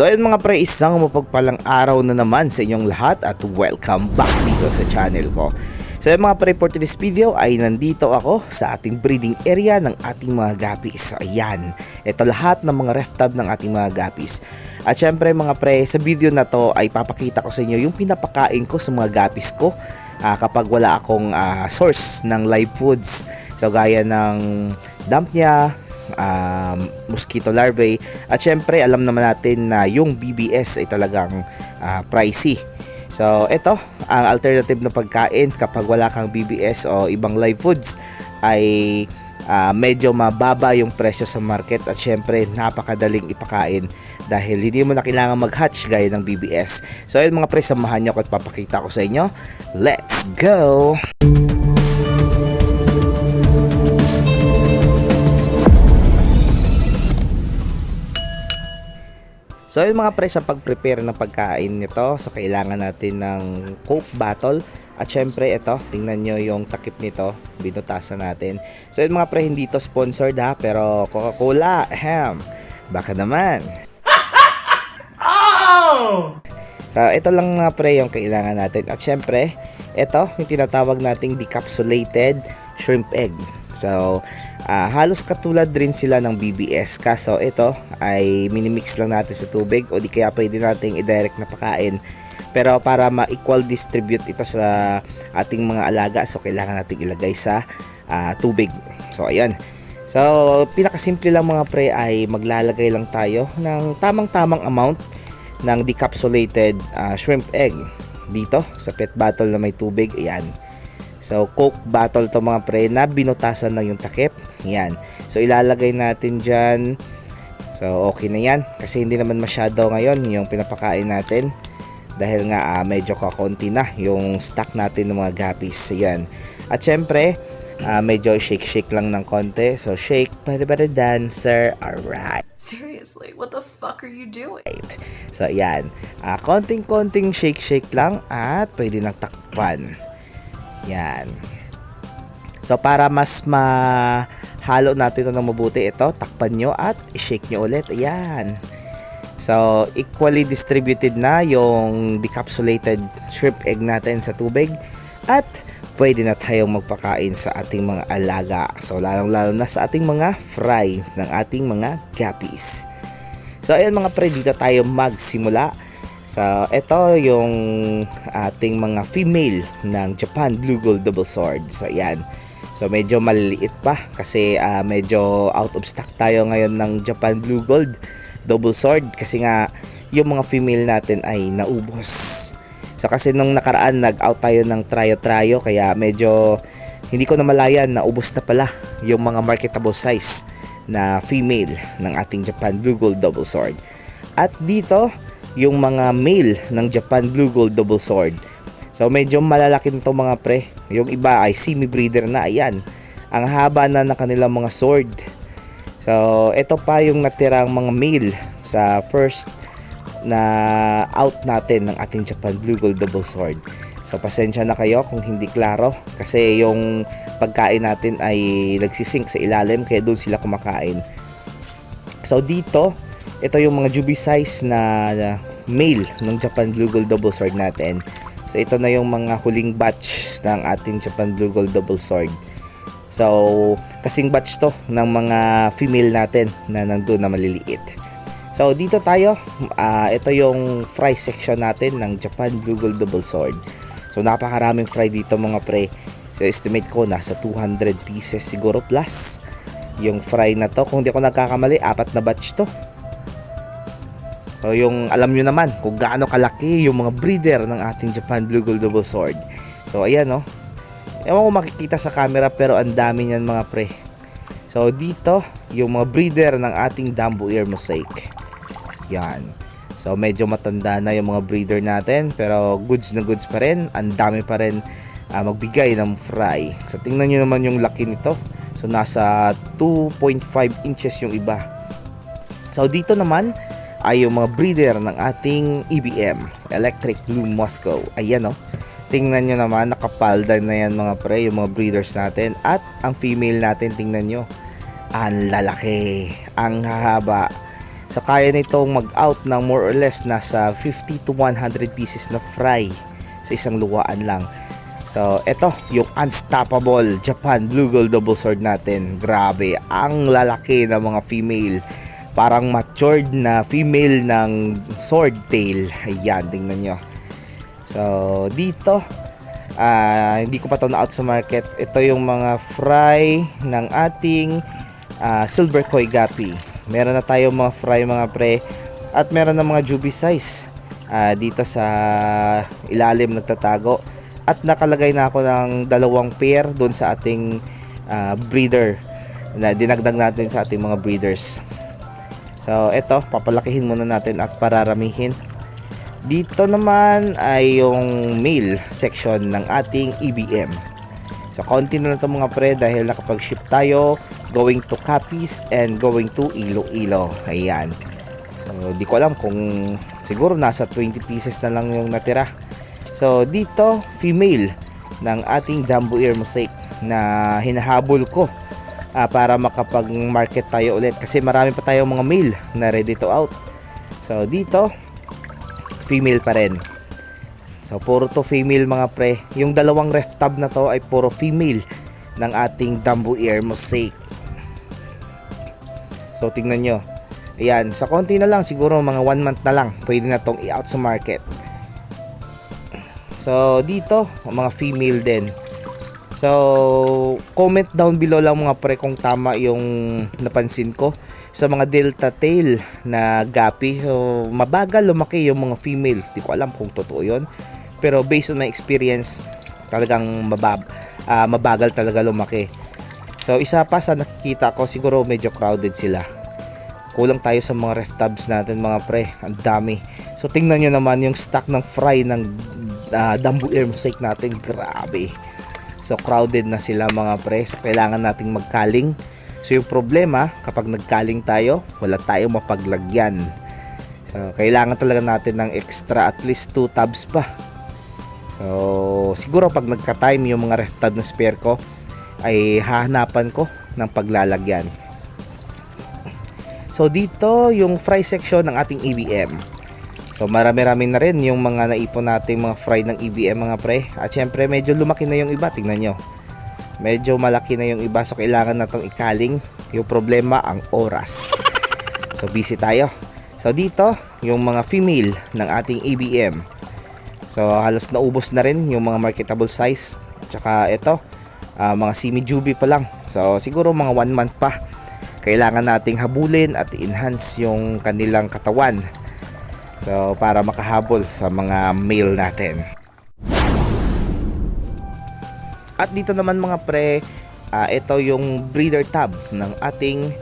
So ayun mga pre, isang mapagpalang araw na naman sa inyong lahat at welcome back dito sa channel ko. So ayun mga pre, for today's video ay nandito ako sa ating breeding area ng ating mga gapis. So ayan, ito lahat ng mga ref tab ng ating mga gapis. At syempre mga pre, sa video na to ay papakita ko sa inyo yung pinapakain ko sa mga gapis ko ah, kapag wala akong ah, source ng live foods. So gaya ng dump niya, um, mosquito larvae. At syempre, alam naman natin na yung BBS ay talagang ah, pricey. So, ito, ang alternative na pagkain kapag wala kang BBS o ibang live foods ay ah, medyo mababa yung presyo sa market at syempre napakadaling ipakain dahil hindi mo na kailangan mag-hatch gaya ng BBS. So, ayun mga pre, samahan nyo ako at papakita ko sa inyo. Let's go! So yung mga pre sa pag-prepare ng pagkain nito, so kailangan natin ng Coke bottle at syempre ito, tingnan nyo yung takip nito, binutasan natin. So yung mga pre, hindi to sponsored ha, pero Coca-Cola, ahem, baka naman. So ito lang mga pre yung kailangan natin. At syempre, ito yung tinatawag nating decapsulated shrimp egg. So, ah, halos katulad rin sila ng BBS kaso ito ay minimix lang natin sa tubig o di kaya pwede nating i-direct na pakain. Pero para ma-equal distribute ito sa ating mga alaga so kailangan nating ilagay sa ah, tubig. So, ayan. So, pinakasimple lang mga pre ay maglalagay lang tayo ng tamang-tamang amount ng decapsulated ah, shrimp egg dito sa pet bottle na may tubig. Ayan. So, Coke bottle to mga pre na binutasan lang yung takip. Yan. So, ilalagay natin dyan. So, okay na yan. Kasi hindi naman masyado ngayon yung pinapakain natin. Dahil nga ah, medyo kakonti na yung stock natin ng mga guppies. Yan. At syempre, ah, medyo shake-shake lang ng konti. So, shake para para dancer. Alright. Seriously, what the fuck are you doing? So, yan. Ah, konting-konting shake-shake lang at pwede nang takpan. Yan. So, para mas mahalo natin ito ng mabuti, ito, takpan nyo at i-shake nyo ulit. Ayan. So, equally distributed na yung decapsulated shrimp egg natin sa tubig at pwede na tayong magpakain sa ating mga alaga. So, lalong-lalo na sa ating mga fry ng ating mga guppies. So, ayan mga pre, dito tayo magsimula. So, ito yung ating mga female ng Japan Blue Gold Double Sword. So, ayan. So, medyo maliliit pa kasi ah, medyo out of stock tayo ngayon ng Japan Blue Gold Double Sword kasi nga yung mga female natin ay naubos. So, kasi nung nakaraan nag-out tayo ng tryo-tryo kaya medyo hindi ko na malayan na ubos na pala yung mga marketable size na female ng ating Japan Blue Gold Double Sword. At dito, yung mga male ng Japan Blue Gold Double Sword. So medyo malalaki nito mga pre. Yung iba ay semi-breeder na. Ayan. Ang haba na ng kanilang mga sword. So ito pa yung natirang mga male sa first na out natin ng ating Japan Blue Gold Double Sword. So pasensya na kayo kung hindi klaro kasi yung pagkain natin ay nagsisink sa ilalim kaya doon sila kumakain. So dito, ito yung mga jubi size na male ng Japan Blue Gold Double Sword natin. So ito na yung mga huling batch ng ating Japan Blue Gold Double Sword. So kasing batch to ng mga female natin na nandun na maliliit. So dito tayo, ah, ito yung fry section natin ng Japan Blue Gold Double Sword. So napakaraming fry dito mga pre. So estimate ko nasa 200 pieces siguro plus yung fry na to. Kung di ako nagkakamali, apat na batch to. So yung alam nyo naman kung gaano kalaki yung mga breeder ng ating Japan Blue Gold Double Sword. So ayan no. Ewan ko makikita sa camera pero ang dami niyan mga pre. So dito yung mga breeder ng ating Dumbo Ear Mosaic. Yan. So medyo matanda na yung mga breeder natin pero goods na goods pa rin. Ang dami pa rin ah, magbigay ng fry. So tingnan nyo naman yung laki nito. So nasa 2.5 inches yung iba. So dito naman ay yung mga breeder ng ating EBM, Electric Blue Moscow. Ayan o. Tingnan nyo naman, nakapalda na yan mga pre, yung mga breeders natin. At ang female natin, tingnan nyo, ang lalaki, ang hahaba. So kaya nitong mag-out ng more or less nasa 50 to 100 pieces na fry sa isang luwaan lang. So, ito, yung Unstoppable Japan Blue Gold Double Sword natin. Grabe, ang lalaki ng mga female. Parang matured na female ng sword tail. Ayan, tingnan nyo. So, dito, ah, hindi ko pa ito na-out sa market. Ito yung mga fry ng ating ah, Silver Koi Gapi. Meron na tayong mga fry mga pre. At meron na mga juby size. ah, dito sa ilalim nagtatago at nakalagay na ako ng dalawang pair doon sa ating ah, breeder na dinagdag natin sa ating mga breeders so eto papalakihin muna natin at pararamihin. Dito naman ay yung male section ng ating EBM so konti na lang ito mga pre dahil nakapag-ship tayo going to Capiz and going to Iloilo. Ayan. So di ko alam kung siguro nasa 20 pieces na lang yung natira. So dito female ng ating Dumbo Ear Mosaic na hinahabol ko ah, para makapag-market tayo ulit kasi marami pa tayong mga male na ready to out. So dito female pa rin. So puro to female mga pre. Yung dalawang ref tab na to ay puro female ng ating Dumbo Ear Mosaic. So tingnan nyo. Ayan, sa konti na lang siguro mga 1 month na lang pwede na tong i-out sa market. So, dito, mga female din. So, comment down below lang mga pre kung tama yung napansin ko sa mga delta tail na gapi. So, mabagal lumaki yung mga female. Di ko alam kung totoo yun. Pero based on my experience, talagang mabab ah, mabagal talaga lumaki. So, isa pa sa nakikita ko, siguro medyo crowded sila. Kulang tayo sa mga ref tabs natin mga pre. Ang dami. So, tingnan nyo naman yung stock ng fry ng uh, Dumbo Air Mosaic natin. Grabe. So, crowded na sila mga pre. So, kailangan nating magkaling. So, yung problema, kapag nagkaling tayo, wala tayong mapaglagyan. So, kailangan talaga natin ng extra at least 2 tabs pa. So, siguro pag nagka-time yung mga ref tab na spare ko, ay hahanapan ko ng paglalagyan. So, dito yung fry section ng ating EBM. So marami-rami na rin yung mga naipon nating mga fry ng EBM mga pre. At syempre medyo lumaki na yung iba, tingnan nyo. Medyo malaki na yung iba so kailangan na tong ikaling. Yung problema ang oras. So busy tayo. So dito, yung mga female ng ating EBM. So halos naubos na rin yung mga marketable size. Tsaka ito, ah, mga semi-juby pa lang. So siguro mga 1 month pa. Kailangan nating habulin at enhance yung kanilang katawan. So, para makahabol sa mga male natin. At dito naman mga pre, ah, ito yung breeder tab ng ating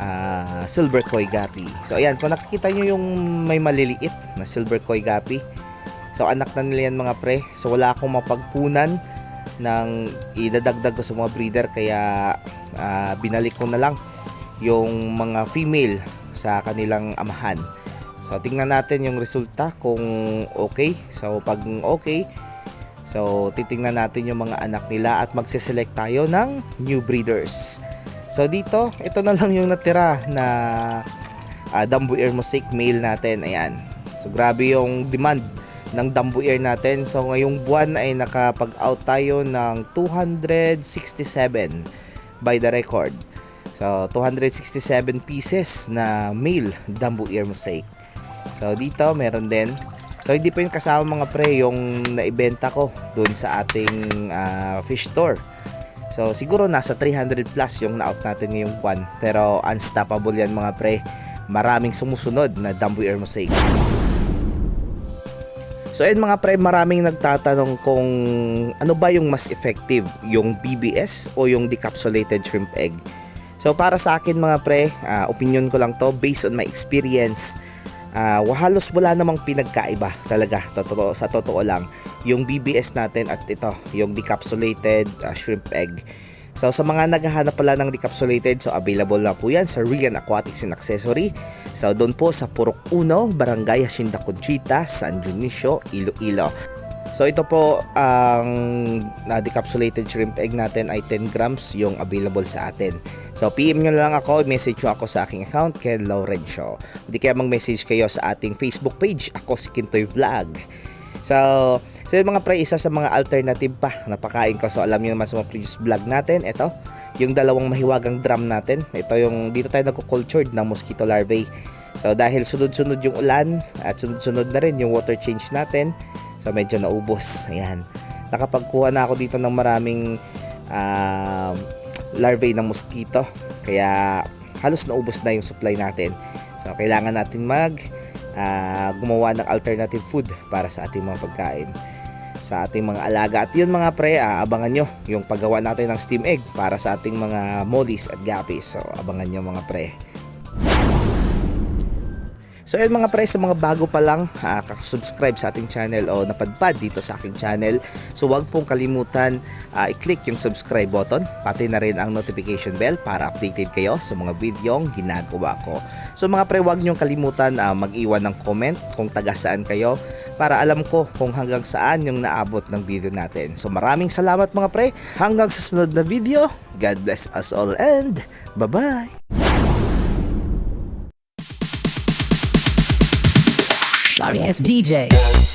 ah, silver koi gapi. So, ayan, kung nakikita nyo yung may maliliit na silver koi gapi. So, anak na nila yan mga pre. So, wala akong mapagpunan ng idadagdag ko sa mga breeder kaya ah, binalik ko na lang yung mga female sa kanilang amahan. So, tingnan natin yung resulta kung okay. So, pag okay, so, titingnan natin yung mga anak nila at magsiselect tayo ng new breeders. So, dito, ito na lang yung natira na uh, Dumbo Ear Mosaic male natin. Ayan. So, grabe yung demand ng Dumbo Ear natin. So, ngayong buwan ay nakapag-out tayo ng 267 by the record. So, 267 pieces na male Dumbo Ear Mosaic. So dito meron din. So hindi pa yung kasama mga pre yung naibenta ko doon sa ating ah, fish store. So siguro nasa 300 plus yung na-out natin ngayong buwan. Pero unstoppable yan mga pre. Maraming sumusunod na Dumbo Air Mosaic. So ayun mga pre, maraming nagtatanong kung ano ba yung mas effective, yung BBS o yung decapsulated shrimp egg. So para sa akin mga pre, ah, opinion ko lang to based on my experience ah halos wala namang pinagkaiba. Talaga totoo sa totoo lang. Yung BBS natin at ito yung decapsulated ah, shrimp egg. So sa mga naghahanap pala ng decapsulated so available na po yan sa Rian Aquatics and Accessory. So doon po sa Purok Uno Barangay Hacienda Conchita San Dionisio Iloilo So ito po ang na decapsulated shrimp egg natin ay 10 grams yung available sa atin. So PM nyo lang ako, message nyo ako sa aking account, Ken Laurencio. Hindi kaya mag-message kayo sa ating Facebook page, ako si Kintoy Vlog. So, so yung mga pre, isa sa mga alternative pa na pakain ko. So alam nyo naman sa mga previous vlog natin, ito, yung dalawang mahiwagang drum natin. Ito yung, dito tayo nagko-cultured ng mosquito larvae. So dahil sunod-sunod yung ulan at sunod-sunod na rin yung water change natin, so medyo naubos. Ayan. Nakapagkuha na ako dito ng maraming um, larvae ng mosquito. Kaya halos naubos na yung supply natin. So kailangan natin mag ah, gumawa ng alternative food para sa ating mga pagkain sa ating mga alaga. At yun mga pre, ah, abangan nyo yung paggawa natin ng steam egg para sa ating mga mollies at guppies. So abangan nyo mga pre. So yun mga pre, sa mga bago pa lang uh, subscribe sa ating channel o napadpad dito sa aking channel. So wag pong kalimutan ah, i-click yung subscribe button, pati na rin ang notification bell para updated kayo sa mga videong ginagawa ko. So mga pre, wag niyong kalimutan ah, mag-iwan ng comment kung taga saan kayo para alam ko kung hanggang saan yung naabot ng video natin. So maraming salamat mga pre. Hanggang sa sunod na video. God bless us all and bye-bye. Sorry, it's DJ.